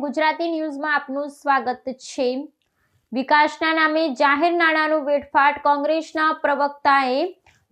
ગુજરાતી ન્યૂઝમાં આપનું સ્વાગત છે. વિકાસના નામે જાહેર નાણાંનું વેડફાટ કોંગ્રેસના પ્રવક્તાએ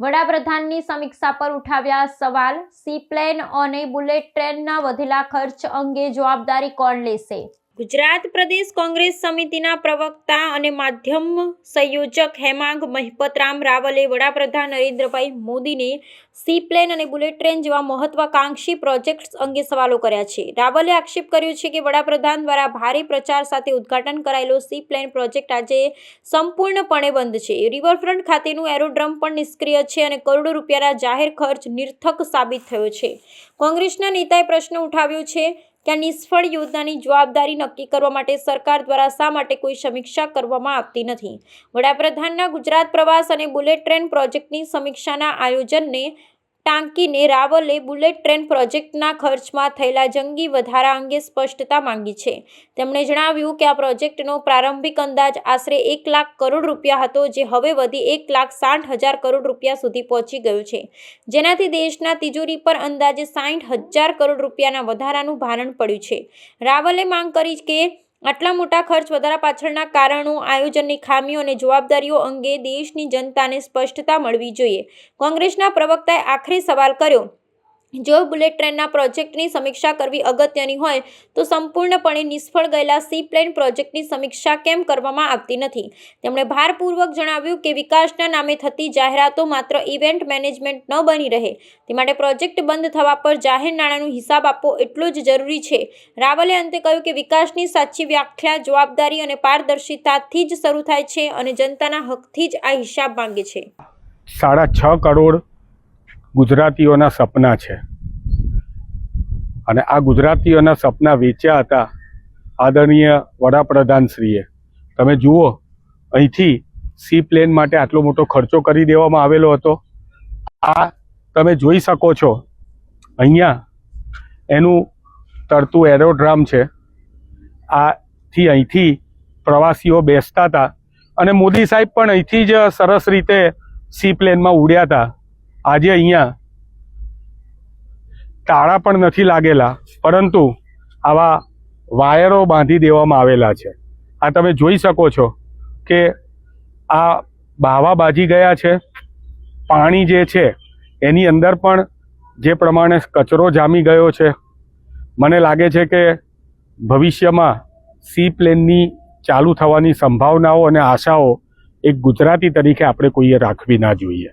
વડાપ્રધાનની સમીક્ષા પર ઉઠાવ્યા સવાલ. સી પ્લેન અને બુલેટ ટ્રેનના વધેલા ખર્ચ અંગે જવાબદારી કોણ લેશે? ગુજરાત પ્રદેશ કોંગ્રેસ સમિતિના પ્રવક્તા અને માધ્યમ સંયોજક હેમાંગ મહિપતરામ રાવલે વડાપ્રધાન નરેન્દ્રભાઈ મોદીને સી પ્લેન અને બુલેટ ટ્રેન જેવા મહત્વાકાંક્ષી પ્રોજેક્ટ્સ અંગે સવાલો કર્યા છે. રાવલે આક્ષેપ કર્યો છે કે વડાપ્રધાન દ્વારા ભારે પ્રચાર સાથે ઉદ્ઘાટન કરાયેલો સી પ્લેન પ્રોજેક્ટ આજે સંપૂર્ણપણે બંધ છે. રિવરફ્રન્ટ ખાતેનું એરોડ્રમ પણ નિષ્ક્રિય છે અને કરોડો રૂપિયાના જાહેર ખર્ચ નિર્થક સાબિત થયો છે. કોંગ્રેસના નેતાએ પ્રશ્ન ઉઠાવ્યો છે આ નિષ્ફળ યોજનાની જવાબદારી નક્કી કરવા માટે સરકાર દ્વારા શા માટે કોઈ સમીક્ષા કરવામાં આવતી નથી? વડાપ્રધાનના ગુજરાત પ્રવાસ અને બુલેટ ટ્રેન પ્રોજેક્ટની સમીક્ષાના આયોજનને ટાંકીને રાવલે બુલેટ ટ્રેન પ્રોજેક્ટના ખર્ચમાં થયેલા જંગી વધારા અંગે સ્પષ્ટતા માંગી છે. તેમણે જણાવ્યું કે આ પ્રોજેક્ટનો પ્રારંભિક અંદાજ આશરે એક લાખ કરોડ રૂપિયા હતો, જે હવે વધી એક લાખ સાઠ હજાર કરોડ રૂપિયા સુધી પહોંચી ગયો છે. જેનાથી દેશના તિજોરી પર અંદાજે સાઠ હજાર કરોડ રૂપિયાના વધારાનું ભારણ પડ્યું છે. રાવલે માંગ કરી કે આટલા મોટા ખર્ચ વધારા પાછળના કારણો, આયોજનની ખામીઓ અને જવાબદારીઓ અંગે દેશની જનતાને સ્પષ્ટતા મળવી જોઈએ. કોંગ્રેસના પ્રવક્તાએ આખરે સવાલ કર્યો જો બુલેટ ટ્રેનના પ્રોજેક્ટની સમીક્ષા કરવી અગત્યની હોય, તો સંપૂર્ણપણે નિષ્ફળ ગયેલા સી પ્લેન પ્રોજેક્ટની સમીક્ષા કેમ કરવામાં આવતી નથી? તેમણે ભારપૂર્વક જણાવ્યું કે વિકાસના નામે થતી જાહેરાતો માત્ર ઇવેન્ટ મેનેજમેન્ટ ન બની રહે. તે માટે પ્રોજેક્ટ બંધ થવા પર જાહેર નાણાંનો હિસાબ આપવો એટલો જ જરૂરી છે. રાવલે અંતે કહ્યું કે વિકાસની સાચી વ્યાખ્યા, જવાબદારી અને પારદર્શિતાથી જ શરૂ થાય છે અને જનતાના હકથી જ આ હિસાબ માંગે છે. સાડા છ કરોડ ગુજરાતીઓના સપના છે. અને આ ગુજરાતીઓના સપના વેચ્યા હતા આદરણીય વડાપ્રધાનશ્રીએ. તમે જુઓ, અહીંથી સી પ્લેન માટે આટલો મોટો ખર્ચો કરી દેવામાં આવેલો હતો. આ તમે જોઈ શકો છો. અહીંયા એનું તરતું એરોડ્રામ છે. આથી અહીંથી પ્રવાસીઓ બેસતા હતા. અને મોદી સાહેબ પણ અહીંથી જ સરસ રીતે સી પ્લેનમાં ઉડ્યા હતા. આજે અહીંયા તાળા પણ નથી લાગેલા, પરંતુ આવા વાયરો બાંધી દેવામાં આવેલા છે. આ તમે જોઈ શકો છો કે આ બાવા બાજી ગયા છે. પાણી જે છે, એની અંદર પણ જે પ્રમાણે કચરો જામી ગયો છે. મને લાગે છે કે ભવિષ્યમાં સી પ્લેનની ચાલુ થવાની સંભાવનાઓ અને આશાઓ એક ગુજરાતી તરીકે આપણે કોઈએ રાખવી ના જોઈએ.